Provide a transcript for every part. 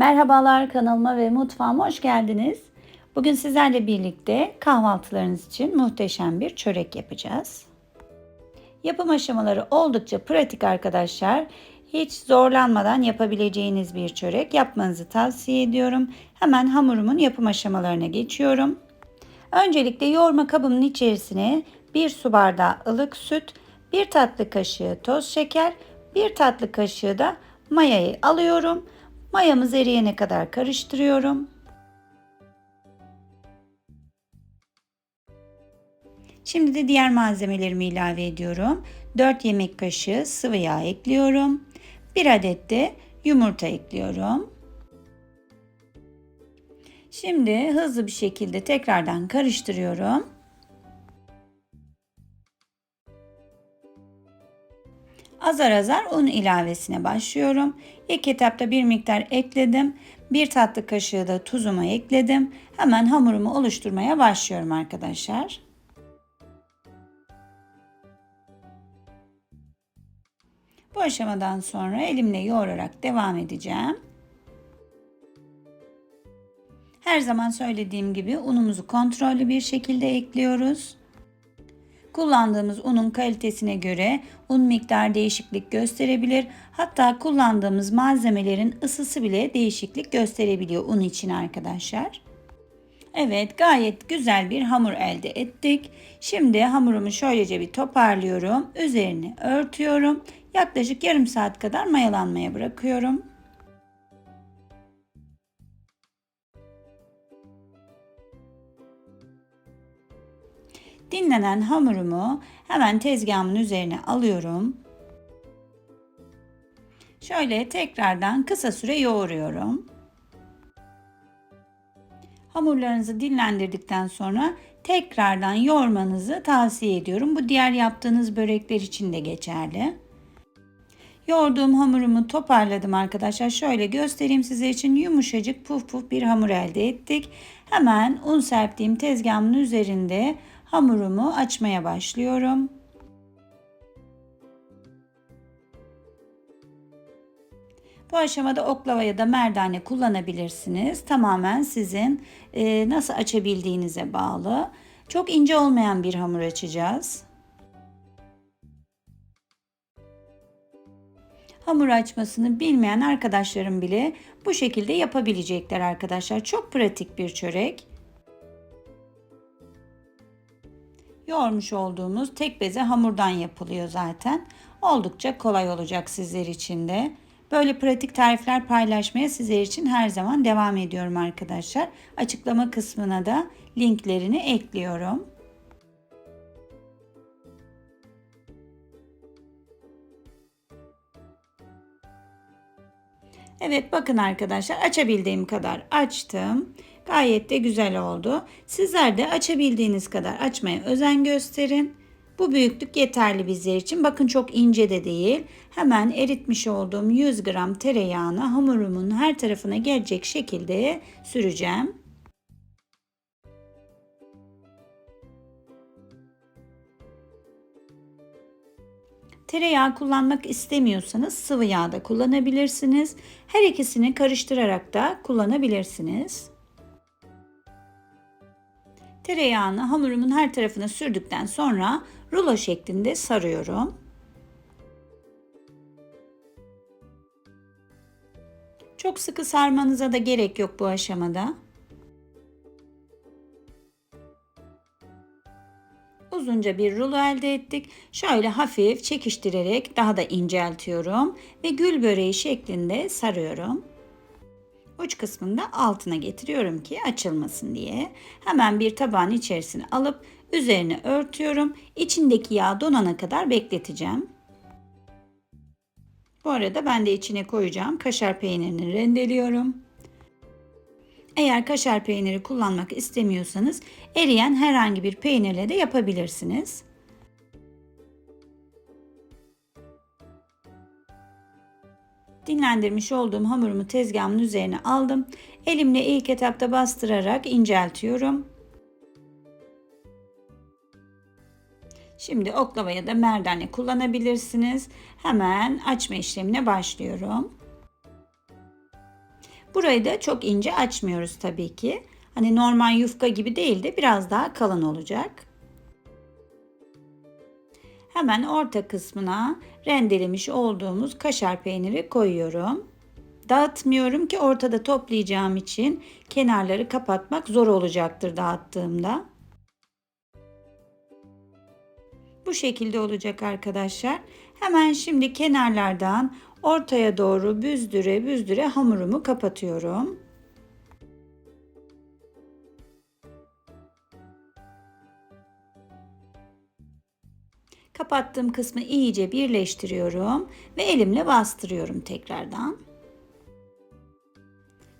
Merhabalar kanalıma ve mutfağıma hoş geldiniz. Bugün sizlerle birlikte kahvaltılarınız için muhteşem bir çörek yapacağız. Yapım aşamaları oldukça pratik arkadaşlar. Hiç zorlanmadan yapabileceğiniz bir çörek yapmanızı tavsiye ediyorum. Hemen hamurumun yapım aşamalarına geçiyorum. Öncelikle yoğurma kabımın içerisine 1 su bardağı ılık süt, 1 tatlı kaşığı toz şeker, 1 tatlı kaşığı da mayayı alıyorum. Mayamız eriyene kadar karıştırıyorum. Şimdi de diğer malzemelerimi ilave ediyorum. 4 yemek kaşığı sıvı yağ ekliyorum. 1 adet de yumurta ekliyorum. Şimdi hızlı bir şekilde tekrardan karıştırıyorum. Azar azar un ilavesine başlıyorum. İlk etapta bir miktar ekledim. Bir tatlı kaşığı da tuzumu ekledim. Hemen hamurumu oluşturmaya başlıyorum arkadaşlar. Bu aşamadan sonra elimle yoğurarak devam edeceğim. Her zaman söylediğim gibi unumuzu kontrollü bir şekilde ekliyoruz. Kullandığımız unun kalitesine göre un miktar değişiklik gösterebilir. Hatta kullandığımız malzemelerin ısısı bile değişiklik gösterebiliyor un için arkadaşlar. Evet gayet güzel bir hamur elde ettik. Şimdi hamurumu şöylece bir toparlıyorum. Üzerini örtüyorum. Yaklaşık yarım saat kadar mayalanmaya bırakıyorum. Dinlenen hamurumu hemen tezgahımın üzerine alıyorum. Şöyle tekrardan kısa süre yoğuruyorum. Hamurlarınızı dinlendirdikten sonra tekrardan yoğurmanızı tavsiye ediyorum. Bu diğer yaptığınız börekler için de geçerli. Yoğurduğum hamurumu toparladım arkadaşlar. Şöyle göstereyim size için yumuşacık puf puf bir hamur elde ettik. Hemen un serptiğim tezgahımın üzerinde hamurumu açmaya başlıyorum. Bu aşamada oklava ya da merdane kullanabilirsiniz. Tamamen sizin e, nasıl açabildiğinize bağlı. Çok ince olmayan bir hamur açacağız. Hamur açmasını bilmeyen arkadaşlarım bile bu şekilde yapabilecekler arkadaşlar. Çok pratik bir çörek. Yoğurmuş olduğumuz tek beze hamurdan yapılıyor zaten. Oldukça kolay olacak sizler için de. Böyle pratik tarifler paylaşmaya sizler için her zaman devam ediyorum arkadaşlar. Açıklama kısmına da linklerini ekliyorum. Evet bakın arkadaşlar açabildiğim kadar açtım. Gayet de güzel oldu. Sizler de açabildiğiniz kadar açmaya özen gösterin. Bu büyüklük yeterli bizler için. Bakın çok ince de değil. Hemen eritmiş olduğum 100 gram tereyağını hamurumun her tarafına gelecek şekilde süreceğim. Tereyağı kullanmak istemiyorsanız sıvı yağ da kullanabilirsiniz. Her ikisini karıştırarak da kullanabilirsiniz. Tereyağını hamurumun her tarafına sürdükten sonra rulo şeklinde sarıyorum. Çok sıkı sarmanıza da gerek yok bu aşamada. uzunca bir rulo elde ettik. Şöyle hafif çekiştirerek daha da inceltiyorum ve gül böreği şeklinde sarıyorum. Uç kısmını da altına getiriyorum ki açılmasın diye. Hemen bir tabağın içerisine alıp üzerine örtüyorum. İçindeki yağ donana kadar bekleteceğim. Bu arada ben de içine koyacağım kaşar peynirini rendeliyorum. Eğer kaşar peyniri kullanmak istemiyorsanız eriyen herhangi bir peynirle de yapabilirsiniz. Dinlendirmiş olduğum hamurumu tezgahımın üzerine aldım. Elimle ilk etapta bastırarak inceltiyorum. Şimdi oklava ya da merdane kullanabilirsiniz. Hemen açma işlemine başlıyorum. Burayı da çok ince açmıyoruz tabii ki. Hani normal yufka gibi değil de biraz daha kalın olacak. Hemen orta kısmına rendelemiş olduğumuz kaşar peyniri koyuyorum. Dağıtmıyorum ki ortada toplayacağım için kenarları kapatmak zor olacaktır dağıttığımda. Bu şekilde olacak arkadaşlar. Hemen şimdi kenarlardan ortaya doğru büzdüre büzdüre hamurumu kapatıyorum. Kapattığım kısmı iyice birleştiriyorum ve elimle bastırıyorum tekrardan.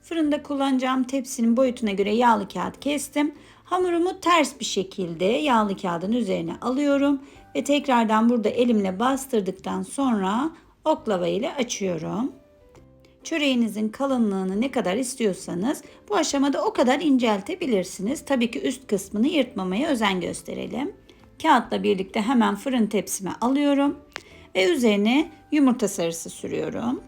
Fırında kullanacağım tepsinin boyutuna göre yağlı kağıt kestim. Hamurumu ters bir şekilde yağlı kağıdın üzerine alıyorum ve tekrardan burada elimle bastırdıktan sonra oklava ile açıyorum. Çöreğinizin kalınlığını ne kadar istiyorsanız bu aşamada o kadar inceltebilirsiniz. Tabii ki üst kısmını yırtmamaya özen gösterelim. Kağıtla birlikte hemen fırın tepsime alıyorum ve üzerine yumurta sarısı sürüyorum.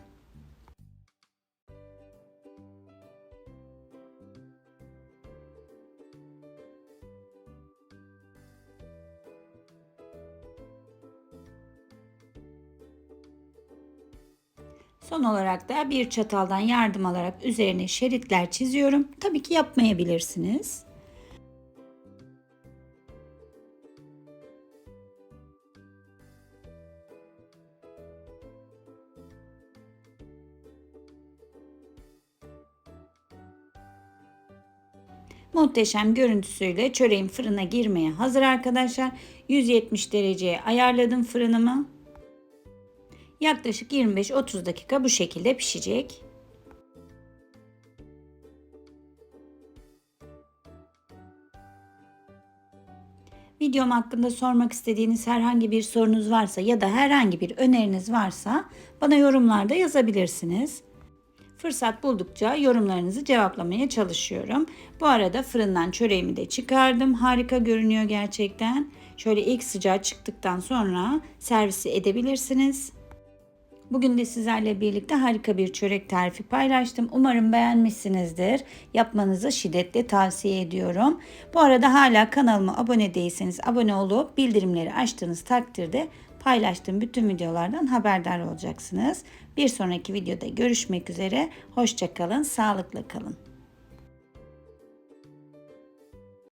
Son olarak da bir çataldan yardım alarak üzerine şeritler çiziyorum. Tabii ki yapmayabilirsiniz. Muhteşem görüntüsüyle çöreğim fırına girmeye hazır arkadaşlar. 170 dereceye ayarladım fırınımı. Yaklaşık 25-30 dakika bu şekilde pişecek. Videom hakkında sormak istediğiniz herhangi bir sorunuz varsa ya da herhangi bir öneriniz varsa bana yorumlarda yazabilirsiniz. Fırsat buldukça yorumlarınızı cevaplamaya çalışıyorum. Bu arada fırından çöreğimi de çıkardım. Harika görünüyor gerçekten. Şöyle ilk sıcağı çıktıktan sonra servisi edebilirsiniz. Bugün de sizlerle birlikte harika bir çörek tarifi paylaştım. Umarım beğenmişsinizdir. Yapmanızı şiddetle tavsiye ediyorum. Bu arada hala kanalıma abone değilseniz abone olup bildirimleri açtığınız takdirde paylaştığım bütün videolardan haberdar olacaksınız. Bir sonraki videoda görüşmek üzere. Hoşçakalın, sağlıkla kalın.